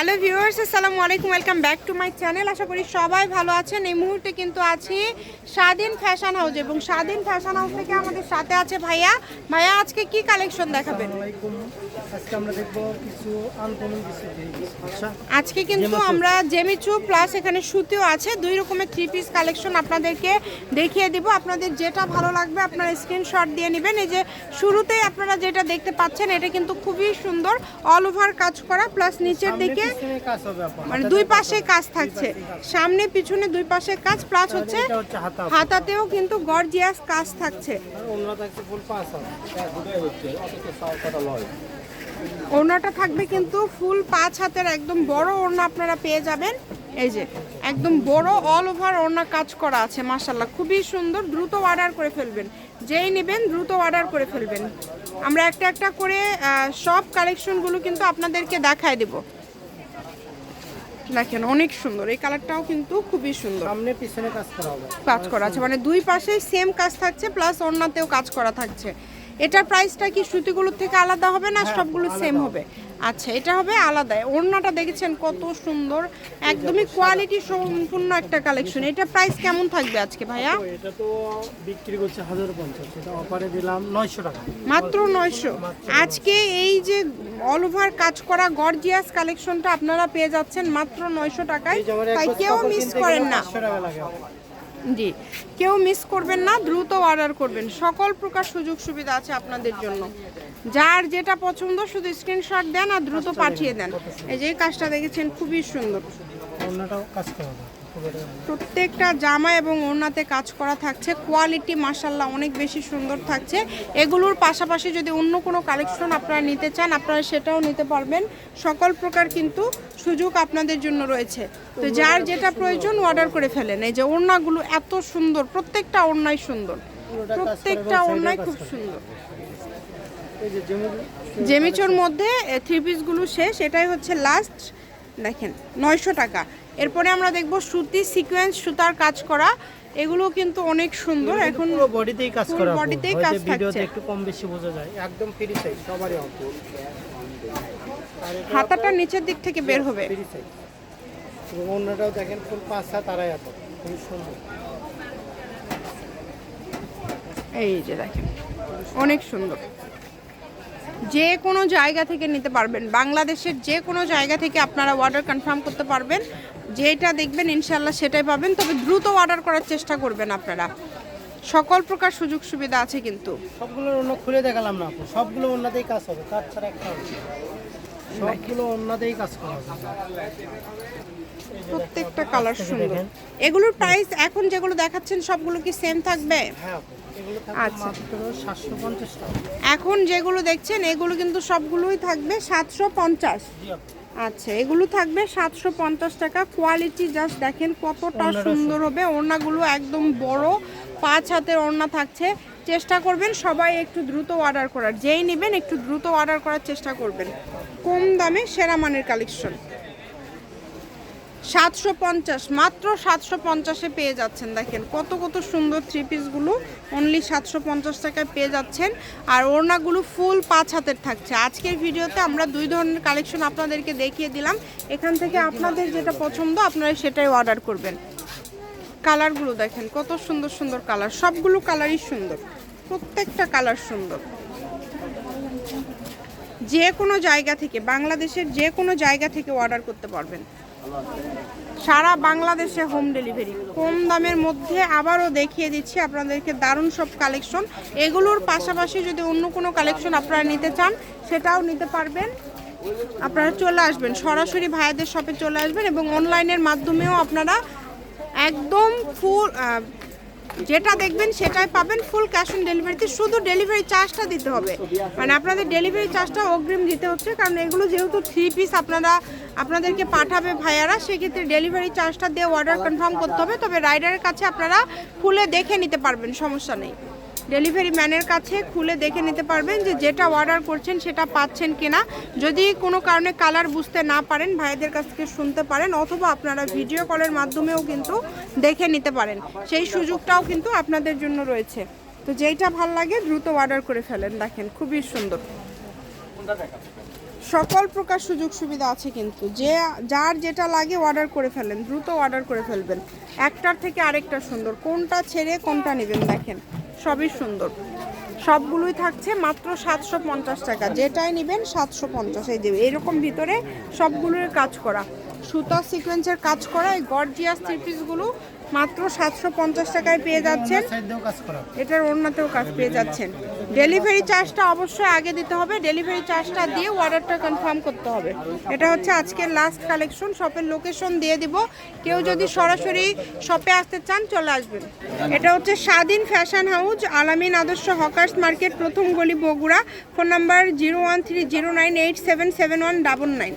Hello viewers আসসালামু আলাইকুম welcome back to my channel. আশা করি সবাই ভালো আছেন। এই মুহূর্তে কিন্তু আছি স্বাধীন ফ্যাশন হাউস এবং স্বাধীন ফ্যাশন হাউস থেকে আমাদের সাথে আছে ভাইয়া। ভাইয়া আজকে কি কালেকশন দেখাবেন? আজকে আমরা দেখব কিছু আনকমন কিছু আজকে কিন্তু। আমরা জেমিচু প্লাস এখানে সুতিও আছে। দুই রকমের থ্রি পিস কালেকশন আপনাদেরকে দেখিয়ে দিব। আপনাদের যেটা ভালো লাগবে আপনারা স্ক্রিনশট দিয়ে নেবেন। এই যে শুরুতেই আপনারা যেটা দেখতে পাচ্ছেন এটা কিন্তু খুবই সুন্দর অল ওভার কাজ করা। প্লাস নিচের দিকে মানে দুই পাশে কাজ থাকছে। সামনে, পিছনে দুই পাশে কাজ প্লাস হচ্ছে। হাতাতেও কিন্তু গর্জিয়াস কাজ থাকছে। ওড়নাটা থাকবে কিন্তু ফুল পাঁচ হাতের একদম বড় ওড়না আপনারা পেয়ে যাবেন। এই যে, একদম বড় অল ওভার ওড়না কাজ করা আছে মাশাল্লাহ খুবই সুন্দর, দ্রুত অর্ডার করে ফেলবেন। যেই নেবেন, দ্রুত অর্ডার করে ফেলবেন। আমরা একটা একটা করে সব কালেকশনগুলো কিন্তু আপনাদেরকে দেখায় দেব। দেখেন অনেক সুন্দর। এই কালারটাও কিন্তু খুবই সুন্দর। সামনে পিছনে কাজ করা হবে। কাজ করা আছে। মানে দুই পাশে সেম কাজ থাকছে প্লাস অন্যতেও কাজ করা থাকছে। এটার প্রাইসটা কি সুতিগুলোর থেকে আলাদা হবে না সবগুলো সেম হবে। আচ্ছা এটা হবে আলাদা। ওড়নাটা দেখেছেন কত সুন্দর একদমই কোয়ালিটি সম্পূর্ণ একটা কালেকশন এটা প্রাইস কেমন থাকবে আজকে ভাইয়া? এটা তো বিক্রি করছে হাজার পঞ্চাশ এটা অফারে দিলাম নয়শো টাকা। মাত্র নয়শো। আজকে এই যে অল ওভার কাজ করা গর্জিয়াস কালেকশনটা আপনারা পেয়ে যাচ্ছেন মাত্র নয়শো টাকায়। তাই কেউ মিস করেন না। 500 টাকা লাগে। আপা। জি কেউ মিস করবেন না দ্রুত অর্ডার করবেন। সকল প্রকার সুযোগ সুবিধা আছে আপনাদের জন্য। যার যেটা পছন্দ শুধু স্ক্রিনশট দেন আর দ্রুত পাঠিয়ে দেন। এই যে কাজটা দেখেছেন খুবই সুন্দর। প্রত্যেকটা জামা এবং ওড়নাতে কাজ করা থাকছে। কোয়ালিটি মাসাল্লাহ অনেক বেশি সুন্দর থাকছে। এগুলোর পাশাপাশি যদি অন্য কোনো কালেকশন আপনারা নিতে চান আপনারা সেটাও নিতে পারবেন। সকল প্রকার কিন্তু সুযোগ আপনাদের জন্য রয়েছে। তো যার যেটা প্রয়োজন অর্ডার করে ফেলেন। এই যে ওড়নাগুলো এত সুন্দর প্রত্যেকটা ওড়নাই সুন্দর। প্রত্যেকটা ওড়নাই খুব সুন্দর। জেমিচোর মধ্যে থ্রি পিসগুলো শেষ এটাই হচ্ছে লাস্ট দেখেন নয়শো টাকা। এরপরে আমরা দেখব সুতি সিকোয়েন্স সুতার কাজ করা এগুলো কিন্তু অনেক সুন্দর। এখন পুরো বডিতেই কাজ করা বডিতেই কাজ ভিডিওতে থাকছে। একটু কম বেশি বোঝা যায়। একদম ফ্রি সাইজ সবারই হবে হাতাটা নিচের দিক থেকে বের হবে। ফ্রি সাইজ দেখেন ফুল পাঁচ সাত আড়াই হাত খুব সুন্দর। এই যে দেখেন, অনেক সুন্দর। যে কোনো জায়গা থেকে নিতে পারবেন। বাংলাদেশের যে কোনো জায়গা থেকে আপনারা অর্ডার কনফার্ম করতে পারবেন। যেটা দেখবেন ইনশাল্লাহ সেটাই পাবেন। তবে দ্রুত অর্ডার করার চেষ্টা করবেন আপনারা। সকল প্রকার সুযোগ সুবিধা আছে কিন্তু। সবগুলো অন্য খুলে দেখালাম না সবগুলো অন্যতেই কাজ হবে। কাজ ছাড়া একটা সবগুলো অন্যতেই কাজ করা হবে। প্রত্যেকটা কালার সুন্দর। এগুলোর প্রাইস এখন যেগুলো দেখাচ্ছেন সবগুলো কি সেম থাকবে? হ্যাঁ এগুলো থাকবে আচ্ছা। এখন যেগুলো দেখছেন এগুলো কিন্তু সবগুলোই থাকবে সাতশো পঞ্চাশ। আচ্ছা এগুলো থাকবে সাতশো পঞ্চাশ টাকা। কোয়ালিটি জাস্ট দেখেন কতটা সুন্দর হবে। ওড়নাগুলো একদম বড়। পাঁচ হাতের ওড়না থাকছে। চেষ্টা করবেন সবাই একটু দ্রুত অর্ডার করার। যেই নেবেন একটু দ্রুত অর্ডার করার চেষ্টা করবেন। কম দামে সেরা মানের কালেকশন সাতশো পঞ্চাশ, মাত্র সাতশো পঞ্চাশে পেয়ে যাচ্ছেন। দেখেন কত কত সুন্দর থ্রি পিসগুলো অনলি সাতশো পঞ্চাশ টাকায় পেয়ে যাচ্ছেন। আর ওড়নাগুলো ফুল পাঁচ হাতের থাকছে। আজকের ভিডিওতে আমরা দুই ধরনের কালেকশন আপনাদেরকে দেখিয়ে দিলাম। এখান থেকে আপনাদের যেটা পছন্দ, আপনারা সেটাই অর্ডার করবেন। কালারগুলো দেখেন, কত সুন্দর সুন্দর কালার সবগুলো কালারই সুন্দর। প্রত্যেকটা কালার সুন্দর। যে কোনো জায়গা থেকে, বাংলাদেশের যে কোনো জায়গা থেকে অর্ডার করতে পারবেন। সারা বাংলাদেশে হোম ডেলিভারি কম দামের মধ্যে আবারও দেখিয়ে দিচ্ছি আপনাদেরকে দারুণ সব কালেকশন এগুলোর পাশাপাশি যদি অন্য কোনো কালেকশন আপনারা নিতে চান, সেটাও নিতে পারবেন। আপনারা চলে আসবেন, সরাসরি ভাইয়াদের শপে চলে আসবেন এবং অনলাইনের মাধ্যমেও আপনারা একদম ফুল যেটা দেখবেন সেটাই পাবেন ফুল ক্যাশ অন ডেলিভারিতে শুধু ডেলিভারি চার্জটা দিতে হবে। মানে আপনাদের ডেলিভারি চার্জটা অগ্রিম দিতে হচ্ছে, কারণ এগুলো যেহেতু থ্রি পিস আপনারা আপনাদেরকে পাঠাবে ভাইয়ারা, সেক্ষেত্রে ডেলিভারি চার্জটা দিয়ে অর্ডার কনফার্ম করতে হবে। তবে রাইডারের কাছে আপনারা খুলে দেখে নিতে পারবেন, সমস্যা নেই। ডেলিভারি ম্যানের কাছে খুলে দেখে নিতে পারবেন যে যেটা অর্ডার করছেন সেটা পাচ্ছেন কিনা। যদি কোনো কারণে কালার বুঝতে না পারেন ভাইদের কাছ থেকে শুনতে পারেন, অথবা আপনারা ভিডিও কলের মাধ্যমেও কিন্তু দেখে নিতে পারেন। সেই সুযোগটাও কিন্তু আপনাদের জন্য রয়েছে। তো যেইটা ভালো লাগে, দ্রুত অর্ডার করে ফেলেন। দেখেন, খুবই সুন্দর। সকল প্রকার সুযোগ সুবিধা আছে কিন্তু। যে, যার যেটা লাগে অর্ডার করে ফেলেন, দ্রুত অর্ডার করে ফেলবেন। একটার থেকে আরেকটা সুন্দর। কোনটা ছেড়ে কোনটা নেবেন দেখেন, সবই সুন্দর। সবগুলোই থাকছে মাত্র সাতশো পঞ্চাশ টাকা। যেটাই নেবেন সাতশো পঞ্চাশ। এই দেবে এরকম ভিতরে সবগুলোর কাজ করা। সুতা সিকোয়েন্সের কাজ করা, এই গর্জিয়াস থ্রি পিসগুলো মাত্র সাতশো পঞ্চাশ টাকায় পেয়ে যাচ্ছেন। এটার অন্যতেও কাজ পেয়ে যাচ্ছেন। ডেলিভারি চার্জটা অবশ্যই আগে দিতে হবে। ডেলিভারি চার্জটা দিয়ে অর্ডারটা কনফার্ম করতে হবে। এটা হচ্ছে আজকের লাস্ট কালেকশন শপের লোকেশন দিয়ে দিব। কেউ যদি সরাসরি শপে আসতে চান, চলে আসবেন। এটা হচ্ছে স্বাধীন ফ্যাশন হাউস আলামিন আদর্শ হকার্স মার্কেট, প্রথম গলি Bogura. Phone number zero one three zero nine eight seven seven one double nine